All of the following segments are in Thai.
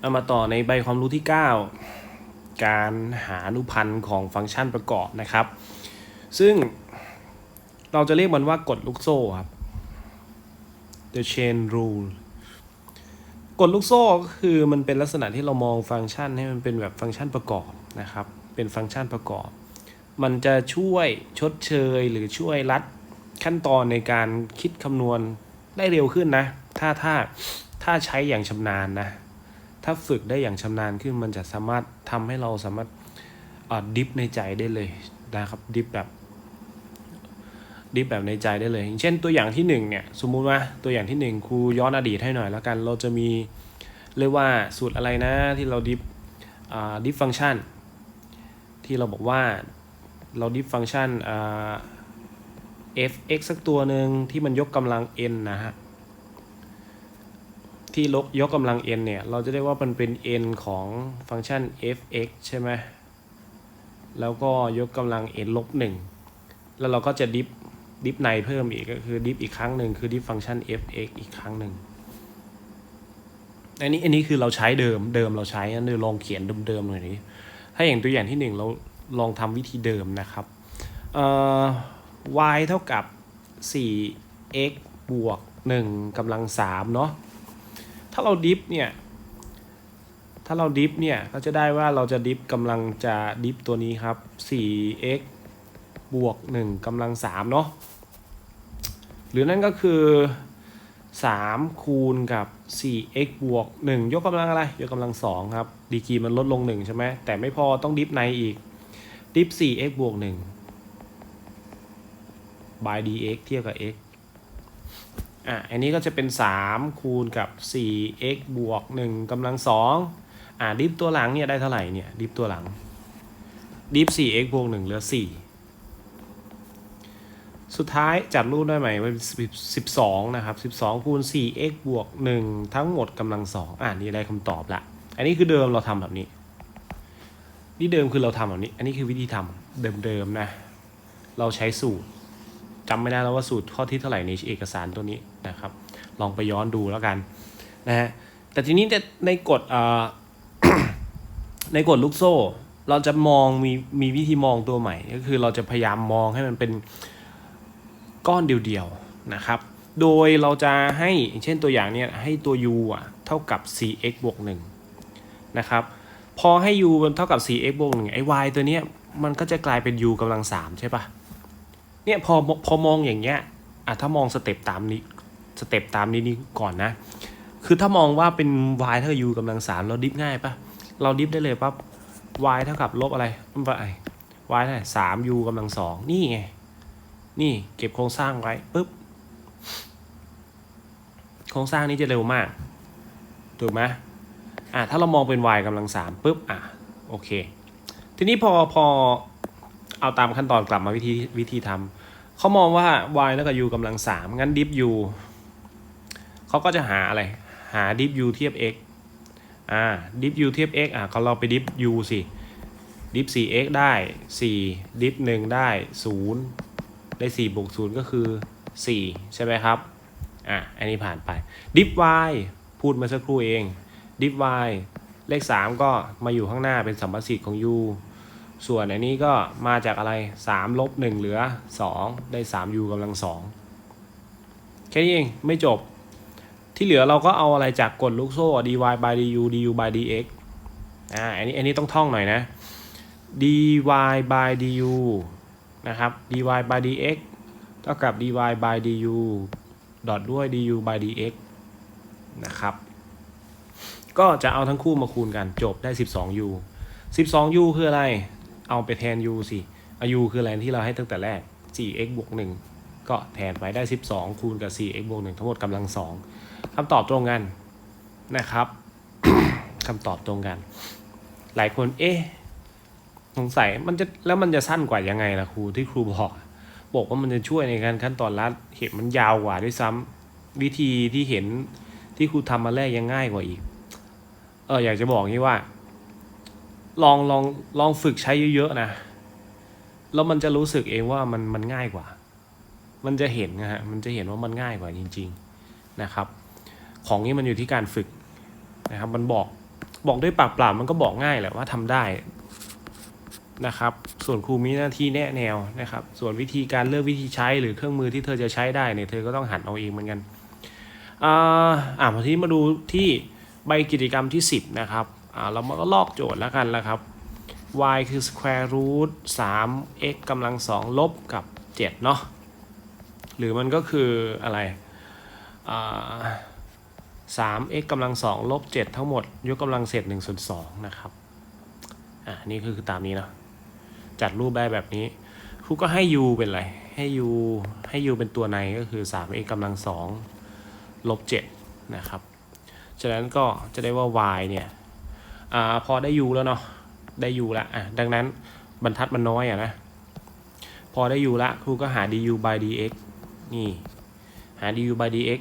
เอามาต่อในใบความรู้ที่ 9 การหาอนุพันธ์ของฟังก์ชันประกอบนะครับ ซึ่งเราจะเรียกมันว่ากฎลูกโซ่ครับ the chain rule กฎลูกโซ่ก็คือมันเป็นลักษณะที่เรามองฟังก์ชันให้มันเป็นแบบฟังก์ชันประกอบนะครับ เป็นฟังก์ชันประกอบ มันจะช่วยชดเชยหรือช่วยรัดขั้นตอนในการคิดคำนวณได้เร็วขึ้นนะ ถ้าถ้าถ้าใช้อย่างชำนาญนะ ถ้าฝึกได้อย่างชำนาญขึ้นมันจะสามารถทำให้เราสามารถดิฟในใจได้เลยนะครับดิฟแบบดิฟแบบในใจได้เลยอย่างเช่นตัวอย่างที่หนึ่งเนี่ยสมมุติว่าตัวอย่างที่หนึ่งครูย้อนอดีตให้หน่อยแล้วกัน เราจะมีเรียกว่าสูตรอะไรนะที่เราดิฟดิฟฟังก์ชัน ที่เราบอกว่าเราดิฟฟังก์ชันอ่า f(x) สักตัวหนึ่งที่มันยกกำลัง n นะฮะ ที่ยกกำลัง n เนี่ย เราจะเรียกว่ามันเป็น n ของฟังก์ชัน f(x) ใช่ไหมแล้วก็ยกกำลัง n ลบหนึ่งแล้วเราก็จะดิฟดิฟในเพิ่มอีกก็คือดิฟอีกครั้งหนึ่งคือดิฟฟังก์ชัน f(x) อีกครั้งหนึ่งอันนี้อันนี้คือเราใช้เดิมเดิมเราใช้อันนี้ลองเขียนเดิมๆหน่อยนี้ถ้าอย่างตัวอย่างที่หนึ่งเราลองทำวิธีเดิมนะครับเอ่อ y เท่ากับ 4x บวก 1กำลัง3เนาะ ถ้าเราดิฟเนี่ยถ้าเราดิฟเนี่ยก็จะได้ว่าเราจะดิฟกำลังจะดิฟตัวนี้ครับ 4x บวก 1กำลัง3เนาะหรือนั่นก็คือ 3 คูณกับ 4x บวก 1 ยกกำลังอะไร ยกกำลัง 2 ครับ ดีกรีมันลดลง 1 ใช่ไหม แต่ไม่พอต้องดิฟในอีก ดิฟ 4x บวก 1 by dx เทียบกับ x อะอันนี้ก็จะเป็น 3 คูณกับ 4x บวก1กำลัง2อะดิฟตัวหลังเนี่ยได้เท่าไหร่เนี่ยดิฟตัวหลังดิฟ 4x บวก1เหลือ 4 สุดท้ายจัดรูปได้ไหมเป็น12 นะครับ 12 คูณ 4x บวก 1 ทั้งหมดกำลัง 2 อะนี่ได้คำตอบละ อันนี้คือเดิมเราทำแบบนี้ นี่เดิมคือเราทำแบบนี้ อันนี้คือวิธีทำเดิมๆนะ เราใช้สูตร จำไม่ได้แล้วว่าสูตรข้อที่เท่าไหร่ในเอกสารตัวนี้นะครับ ลองไปย้อนดูแล้วกันนะฮะแต่ทีนี้ในกฎในกฎลูกโซ่ เราจะมองมีมีวิธีมองตัวใหม่ ก็คือเราจะพยายามมองให้มันเป็นก้อนเดียวๆนะครับ โดยเราจะให้อย่างเช่นตัวอย่างเนี้ยให้ตัว u อะเท่ากับ 4x บวก1นะครับ พอให้ u เท่ากับ 4x บวก1ไอ้ y ตัวเนี้ยมันก็จะกลายเป็น u กำลัง3ใช่ปะ เนี่ยพอพอมองอย่างเงี้ยอะถ้ามองสเต็ปตามนี้สเต็ปตามนี้นี่ก่อนนะ คือถ้ามองว่าเป็น y เท่ากับ u กำลังสามเราดิฟง่ายปะเราดิฟได้เลยปั๊บ y เท่ากับลบอะไรมันไป y เท่าไหร่สาม u กำลังสองนี่ไง นี่เก็บโครงสร้างไว้ปุ๊บ โครงสร้างนี้จะเร็วมาก ถูกไหมอะถ้าเรามองเป็น y กำลังสามปุ๊บ อะ โอเค ทีนี้พอพอเอาตามขั้นตอนกลับมาวิธีวิธีทำ เขามองว่า y แล้วกับ u กำลังสามงั้น diff u เขาก็จะหาอะไร หา diff u เทียบ x อ่า diff u เทียบ x อะเขาเราไป diff u สิ diff 4x ได้4 diff 1ได้ 0 ได้4บวก0ก็คือ 4 ใช่ไหมครับ อะ อันนี้ผ่านไป diff y พูดมาสักครู่เอง diff y เลข 3 ก็มาอยู่ข้างหน้าเป็นสัมประสิทธิ์ของ u ส่วนอันนี้ก็มาจากอะไร3ลบ1เหลือ 2 ได้ 3u กำลัง2แค่นี้เองไม่จบ ที่เหลือเราก็เอาอะไรจากกฎลูกโซ่ dy by du du by dx อ่าอันนี้อันนี้ต้องท่องหน่อยนะ dy by du นะครับ dy by dx เท่ากับ dy by du ดอทด้วย du by dx นะครับ ก็จะเอาทั้งคู่มาคูณกันจบได้ 12u 12u คืออะไร เอาไปแทน u สิอา u คืออะไรที่เราให้ตั้งแต่แรก 4x บวก1ก็แทนไปได้ 12 คูณกับ 4x บวก1ทั้งหมดกำลัง2คำตอบตรงกันนะครับคำตอบตรงกัน หลายคนเอ๊ะสงสัยมันจะแล้วมันจะสั้นกว่ายังไงล่ะครูที่ครูบอกบอกว่ามันจะช่วยในการขั้นตอนรัดเห็นมันยาวกว่าด้วยซ้ำวิธีที่เห็นที่ครูทำมาแรกยังง่ายกว่าอีก เอออยากจะบอกงี้ว่า ลองลองลองฝึกใช้เยอะๆนะ แล้วมันจะรู้สึกเองว่ามันมันง่ายกว่า มันจะเห็นนะฮะ มันจะเห็นว่ามันง่ายกว่าจริง ๆนะครับ ของนี้มันอยู่ที่การฝึกนะครับ มันบอกบอกด้วยปากเปล่ามันก็บอกง่ายแหละว่าทำได้นะครับ ส่วนครูมีหน้าที่แนะแนวนะครับ ส่วนวิธีการเลือกวิธีใช้หรือเครื่องมือที่เธอจะใช้ได้เนี่ยเธอก็ต้องหัดเอาเองเหมือนกัน อ่าอ่ามาที่มาดูที่ใบกิจกรรมที่ 10 นะครับ เรามาก็ลอกโจทย์แล้วกันแล้วครับ y คือ square root 3 x กำลัง2ลบกับ 7 เนาะหรือมันก็คืออะไรอ่า3 x กำลัง2ลบ7ทั้งหมด ยกกำลังเศษ1ส่วน2นะครับ อ่านี่คือตามนี้เนาะจัดรูปได้แบบนี้ครูก็ให้ u เป็นอะไร ให้ u ให้ u เป็นตัวในก็คือ3 x กำลัง2ลบ7นะครับ ฉะนั้นก็จะได้ว่า y เนี่ย อ่าพอได้ u แล้วเนาะได้ u ละอะดังนั้นบรรทัดมันน้อยอะนะพอได้ u ละครูก็หา du by dx นี่หา du by dx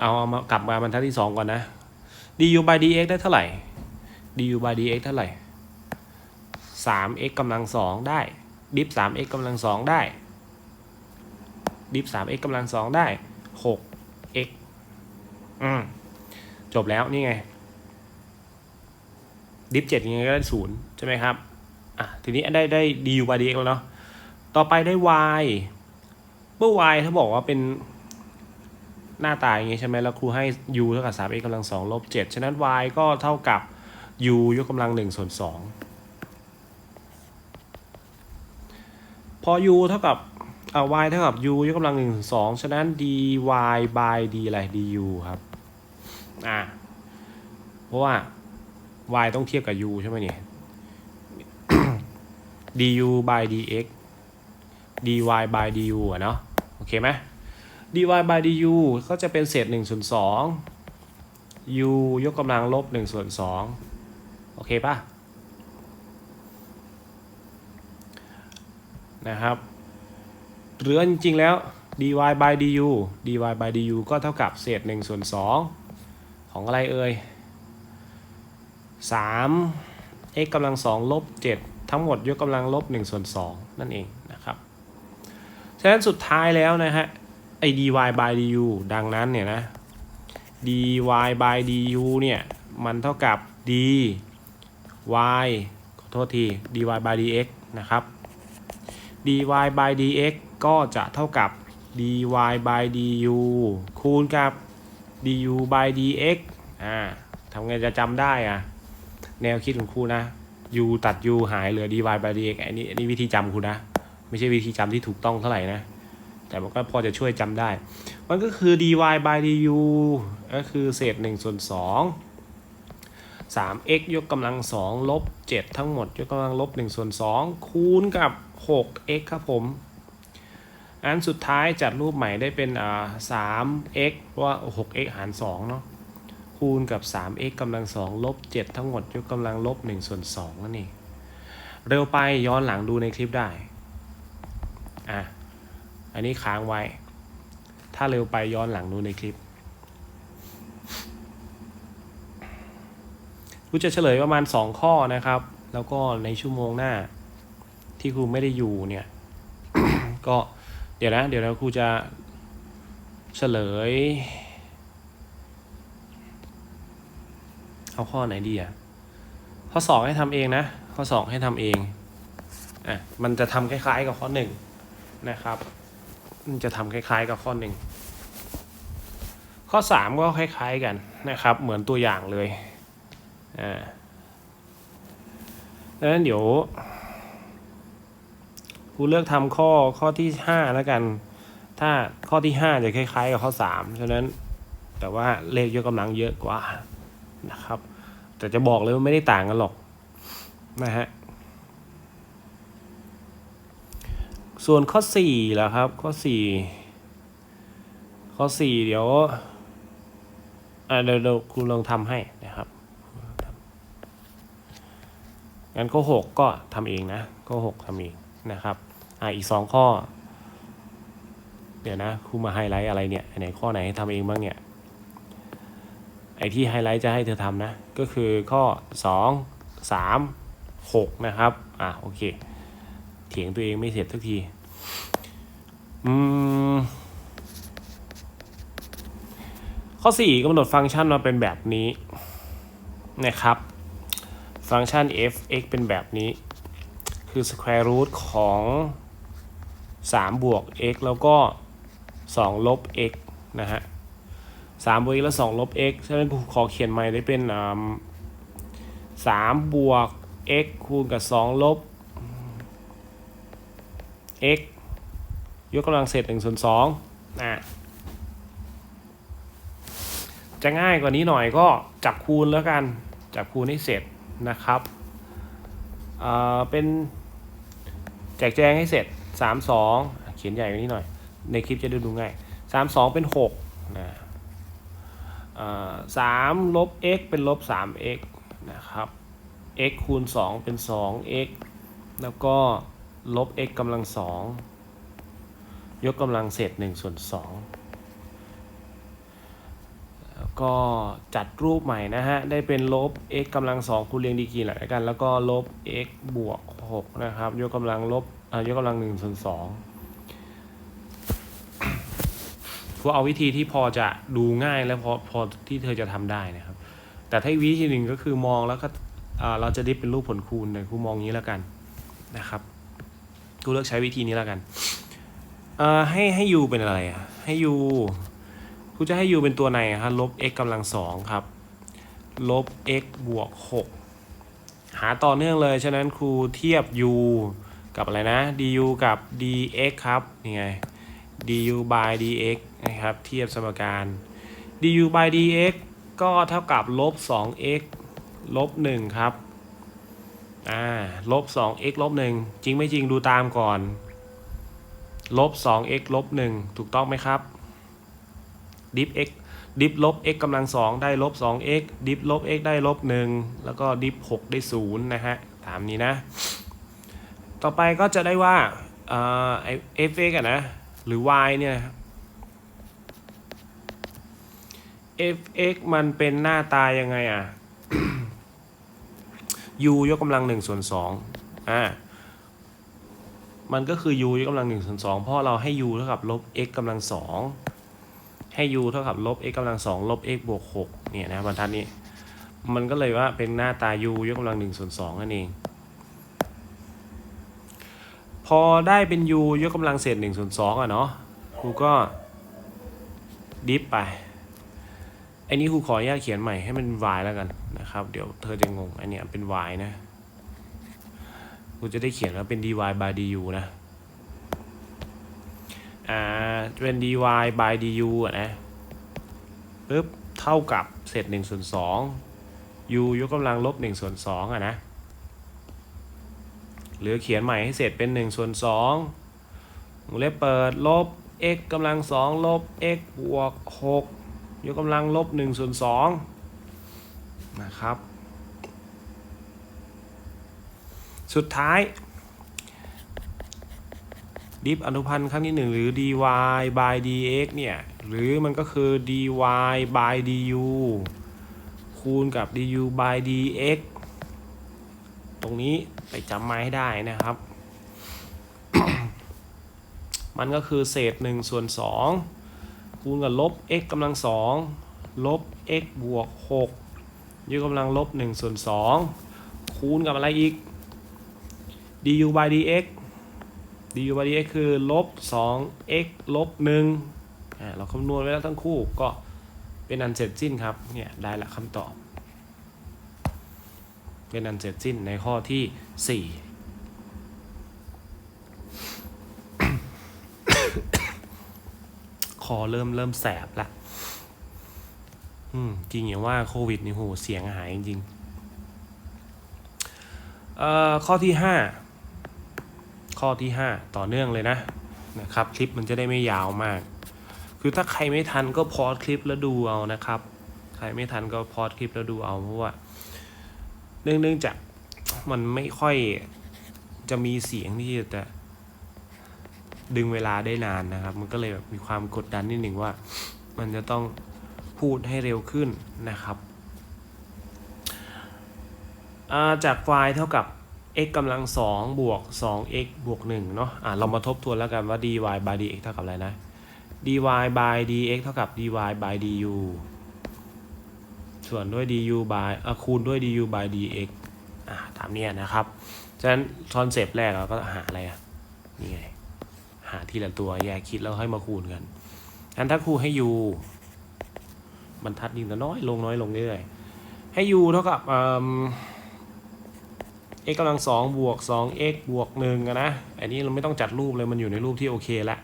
เอามากลับมาบรรทัดที่สองก่อนนะ du by dx ได้เท่าไหร่ du by dx เท่าไหร่ 3x กำลังสองได้ ดิฟ 3x กำลังสองได้ ดิฟ 3x กำลังสองได้ 6x อืม จบแล้วนี่ไง ดิฟ7ยังไงก็ได้ศูนย์ใช่ไหมครับอะทีนี้ได้ได้ du by dx แล้วเนาะต่อไปได้ y เมื่อ y ถ้าบอกว่าเป็นหน้าตาอย่างงี้ใช่ไหมแล้วครูให้ u เท่ากับ 3x กำลัง2ลบ7ฉะนั้น y ก็เท่ากับ u ยกกำลัง1ส่วน2พอ u เท่ากับเอา y เท่ากับ u ยกกำลัง1ส่วน2ฉะนั้น dy by d อะไร du ครับ อ่าเพราะว่า y ต้องเทียบกับ u ใช่ไหมเนี่ย du by dx dy by du อะเนาะโอเคไหม dy by du ก็จะเป็นเศษ1ส่วน2 u ยกกำลังลบ1ส่วน2โอเคป่ะ นะครับหรือจริงๆแล้ว dy by du dy by du ก็เท่ากับเศษ1ส่วน2 ของอะไรเอ่ย3 x กำลัง2ลบ7ทั้งหมดยกกำลังลบ1ส่วน2นั่นเองนะครับ ฉะนั้นสุดท้ายแล้วนะฮะไอ้ dy by du ดังนั้นเนี่ยนะ dy by du เนี่ยมันเท่ากับ d y ขอโทษที dy by dx นะครับ dy by dx ก็จะเท่ากับ dy by du คูณกับ du by dx อ่าทำไงจะจำได้อะ แนวคิดของครูนะ u ตัด u หายเหลือ dy by dx อันนี้อันนี้วิธีจำครูนะ ไม่ใช่วิธีจำที่ถูกต้องเท่าไหร่นะ แต่มันก็พอจะช่วยจำได้ มันก็คือ dy by du ก็คือเศษ1ส่วน2 3x ยกกำลัง2ลบ7ทั้งหมด ยกกำลังลบ1ส่วน2คูณกับ 6x ครับผม อันสุดท้ายจัดรูปใหม่ได้เป็นอ่า 3x เพราะว่า 6x หาร2เนาะคูณกับ 3x กำลัง2ลบ7ทั้งหมดยกกำลังลบ1ส่วน2นั่นเองเร็วไปย้อนหลังดูในคลิปได้ อะ อันนี้ค้างไว้ ถ้าเร็วไปย้อนหลังดูในคลิปกูจะเฉลยประมาณ 2 ข้อนะครับ แล้วก็ในชั่วโมงหน้า ที่ครูไม่ได้อยู่เนี่ย ก็ เดี๋ยวนะ เดี๋ยวนะครูจะเฉลย เอาข้อไหนดีอะ ข้อสองให้ทำเองนะ ข้อสองให้ทำเอง อะ มันจะทำคล้าย ๆ กับข้อหนึ่งนะครับ มันจะทำคล้าย ๆ กับข้อหนึ่ง ข้อสามก็คล้าย ๆ กันนะครับ เหมือนตัวอย่างเลย อ่าดังนั้นเดี๋ยว ครูเลือกทำข้อข้อที่ห้าแล้วกัน ถ้าข้อที่ห้าจะคล้าย ๆ กับข้อสามฉะนั้นแต่ว่าเลขยกกำลังเยอะกว่านะครับ แต่จะบอกเลยว่าไม่ได้ต่างกันหรอกนะฮะส่วนข้อสี่ล่ะครับ ข้อสี่ข้อสี่เดี๋ยวอ่าเดี๋ยวเดี๋ยวครูลองทำให้นะครับงั้นข้อหกก็ทำเองนะข้อหกทำเองนะครับ อ่าอีกสองข้อ เดี๋ยวนะครูมาไฮไลท์อะไรเนี่ยไหนข้อไหนให้ทำเองบ้างเนี่ยไอที่ไฮไลท์จะให้เธอทำนะ ก็คือข้อสองสามหกนะครับ อ่าโอเค เถียงตัวเองไม่เสร็จทุกที อืม ข้อ 4กำหนดฟังก์ชันมาเป็นแบบนี้นะครับ ฟังก์ชัน f(x) เป็นแบบนี้ คือ square root ของ 3บวก x แล้วก็ 2 ลบ x นะฮะ3บวก x แล้ว 2 ลบ x ฉะนั้นขอเขียนใหม่ได้เป็นอ่า3บวก x คูณกับ 2 ลบ x ยกกำลังเศษ1ส่วน2นะจะง่ายกว่านี้หน่อยก็จับคูณแล้วกัน จับคูณให้เสร็จนะครับเอ่อเป็นแจกแจงให้เสร็จ 3 2เขียนใหญ่กว่านี้หน่อย ในคลิปจะได้ดูง่าย3 2เป็น6นะสามลบ x เป็นลบ 3x นะครับ x คูณ2เป็น 2x แล้วก็ลบ x กำลัง2ยกกำลังเศษ1ส่วน2แล้วก็จัดรูปใหม่นะฮะ ได้เป็นลบ x กำลัง2คูณเรียงดีกรีหลักกัน แล้วก็ลบ x บวก 6 นะครับ ยกกำลังลบ ยกกำลัง1ส่วน2พวกเอาวิธีที่พอจะดูง่ายและพอพอที่เธอจะทำได้นะครับ แต่ถ้าวิธีหนึ่งก็คือมองแล้วก็อ่าเราจะดิฟเป็นรูปผลคูณเนี่ยครูมองงี้แล้วกันนะครับกูเลือกใช้วิธีนี้แล้วกันอ่อให้ให้ u เป็นอะไรอะให้ u กูจะให้ u เป็นตัวไหนอะครับลบ x กำลังสองครับลบ x บวก 6 หาต่อเนื่องเลย ฉะนั้นครูเทียบ u กับอะไรนะ du กับ dx ครับนี่ไง du by dx นะครับ เทียบสมการ du by dx ก็เท่ากับลบ 2x ลบ 1 ครับ อ่า ลบ 2x ลบ 1 จริงไม่จริงดูตามก่อน ลบ 2x ลบ 1 ถูกต้องไหมครับ ดิฟ x ดิฟลบ x กำลัง 2 ได้ลบ 2x ดิฟลบ x ได้ลบ 1 แล้วก็ดิฟ 6 ได้ 0 นะฮะ ตามนี้นะ ต่อไปก็จะได้ว่าเอ่อไอ f(x) อะนะ หรือ y เนี่ย f(x) มันเป็นหน้าตายังไงอะ u ยกกำลัง1ส่วน2อ่ามันก็คือ u ยกกำลัง1ส่วน2เพราะเราให้ u เท่ากับลบ x กำลัง2ให้ u เท่ากับลบ x กำลัง2ลบ x บวก6เนี่ยนะบรรทัดนี้ มันก็เลยว่าเป็นหน้าตา u ยกกำลัง1ส่วน2นั่นเอง พอได้เป็น u ยกกำลังเศษ1ส่วน2อะเนาะครูก็ดิฟไปอันนี้ครูขออนุญาตเขียนใหม่ให้มัน y แล้วกันนะครับ เดี๋ยวเธอจะงงอันเนี้ยเป็น y นะครูจะได้เขียนว่าเป็น dy by du นะอ่าเป็น dy by du อะนะปึ๊บเท่ากับเศษ1ส่วน2 u ยกกำลังลบ1ส่วน2อะนะ หรือเขียนใหม่ให้เสร็จเป็น1ส่วน2วงเล็บเปิดลบ x กำลัง2ลบ x บวก 6 ยกกำลังลบ1ส่วน2นะครับ สุดท้ายดิฟอนุพันธ์ครั้งที่ 1 หรือ dy by dx เนี่ย หรือมันก็คือ dy by du คูณกับ du by dx ตรงนี้ไปจำมาให้ได้นะครับ มันก็คือเศษ1ส่วน2คูณกับลบ x กำลัง2ลบ x บวก6ยกกำลังลบ1ส่วน2คูณกับอะไรอีก du by dx du by dx คือลบ 2x ลบ1อ่าเราคำนวณไว้แล้วทั้งคู่ก็เป็นอันเสร็จสิ้นครับ เนี่ย ได้ละคำตอบ เป็นอันเสร็จสิ้นในข้อที่ 4คอเริ่มเริ่มแสบละ อืม จริงอย่างว่าโควิดนี่โหเสียงหายจริงๆเอ่อ ข้อที่ห้า ข้อที่ห้าต่อเนื่องเลยนะ นะครับ คลิปมันจะได้ไม่ยาวมาก คือถ้าใครไม่ทันก็พอดคลิปแล้วดูเอานะครับ ใครไม่ทันก็พอดคลิปแล้วดูเอาเพราะว่า เนื่องเนื่องจากมันไม่ค่อยจะมีเสียงที่จะดึงเวลาได้นานนะครับ มันก็เลยแบบมีความกดดันนิดหนึ่งว่า มันจะต้องพูดให้เร็วขึ้นนะครับาจาก y เท่ากับ x กำลัง2บวก 2x บวก1เนาะอ่าเรามาทบทวนแล้วกันว่า dy by dx เท่ากับอะไรนะ dy by dx เท่ากับ dy by du ส่วนด้วย du by คูณด้วย du by dx อะตามเนี้ยนะครับ ฉะนั้นคอนเซปต์แรกเราก็หาอะไรอะนี่ไง หาทีละตัวแยกคิดแล้วให้มาคูณกันงั้นถ้าครูให้ u บรรทัดยิ่งจะน้อยลงน้อยลงเรื่อยๆให้ u เท่ากับเอิ่ม x กำลังสองบวกสอง x บวกหนึ่งอะนะ อันนี้เราไม่ต้องจัดรูปเลยมันอยู่ในรูปที่โอเคละ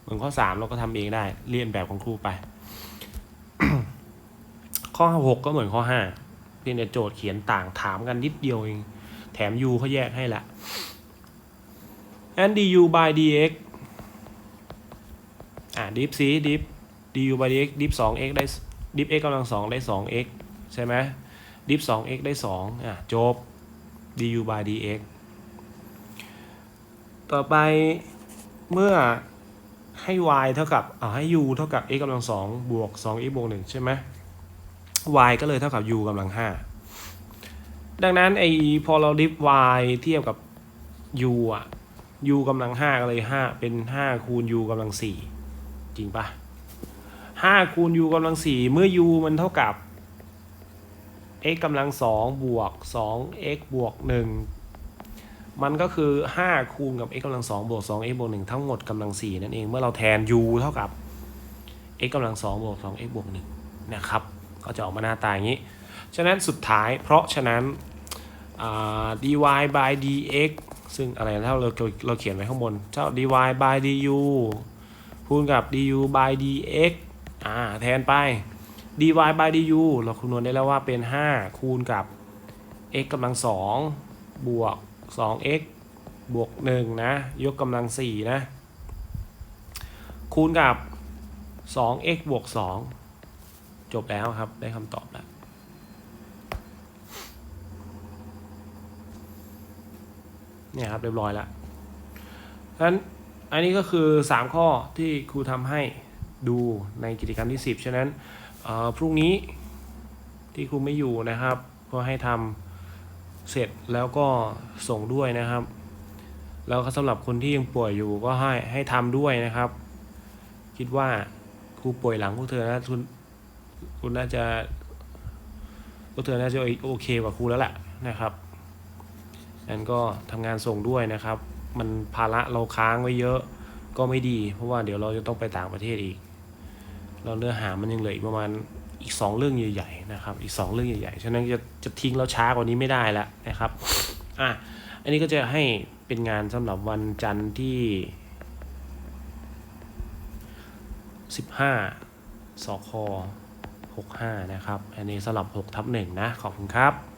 เหมือนข้อสามเราก็ทำเองได้เรียนแบบของครูไป ข้อหกก็เหมือนข้อห้าเพียงแต่โจทย์เขียนต่างถามกันนิดเดียวเอง แถม u เขาแยกให้ละ and du by dx อ่า dip สี dip du by dx dip 2 x ได้ dip x กำลังสองได้2 x ใช่ไหม dip 2 x ได้2อะจบ du by dx ต่อไปเมื่อให้ y เท่ากับอ่าให้ u เท่ากับ x กำลังสองบวก2 x บวก1ใช่ไหม y ก็เลยเท่ากับ u กำลัง5ดังนั้นไอพอเราดิฟ y เทียบกับ u อะ u กำลัง5ก็เลย5เป็น5คูณ u กำลัง4จริงปะ5คูณ u กำลัง4เมื่อ u มันเท่ากับ x กำลัง2บวก 2x บวก1มันก็คือ 5 คูณกับ x กำลัง2บวก 2x บวก1ทั้งหมดกำลัง4นั่นเอง เมื่อเราแทน u เท่ากับ x กำลัง2บวก 2x บวก1นะครับ ก็จะออกมาหน้าตาอย่างนี้ ฉะนั้นสุดท้ายเพราะฉะนั้น dy by dx ซึ่งอะไรนะถ้าเราเราเขียนไว้ข้างบนเจ้า dy by du คูณกับ du by dx อ่าแทนไป dy by du เราคำนวณได้แล้วว่าเป็น 5 คูณกับ x กำลัง 2 บวก 2x บวก 1 นะ ยกกำลัง 4 นะ คูณกับ 2x บวก 2 จบแล้วครับ ได้คำตอบแล้วเนี่ยครับเรียบร้อยแล้วฉะนั้นอันนี้ก็คือ 3 ข้อที่ครูทำให้ดูในกิจกรรมที่ 10 ฉะนั้นพรุ่งนี้ที่ครูไม่อยู่นะครับ ก็ให้ทำเสร็จแล้วก็ส่งด้วยนะครับ แล้วก็สำหรับคนที่ยังป่วยอยู่ก็ให้ให้ทำด้วยนะครับ คิดว่าครูป่วยหลังพวกเธอนะ คุณน่าจะพวกเธอน่าจะโอเคกว่าครูแล้วแหละนะครับนั้นก็ทำงานส่งด้วยนะครับ มันภาระเราค้างไว้เยอะก็ไม่ดี เพราะว่าเดี๋ยวเราจะต้องไปต่างประเทศอีก เราเนื้อหามันยังเหลืออีกประมาณอีก 2 เรื่องใหญ่ๆนะครับ อีก 2 เรื่องใหญ่ๆ ฉะนั้นจะจะทิ้งเราช้ากว่านี้ไม่ได้แล้วนะครับ อะ อันนี้ก็จะให้เป็นงานสำหรับวันจันทร์ที่ 15สอคอ 65 นะครับ อันนี้สลับ6ทับ1นะ ขอบคุณครับ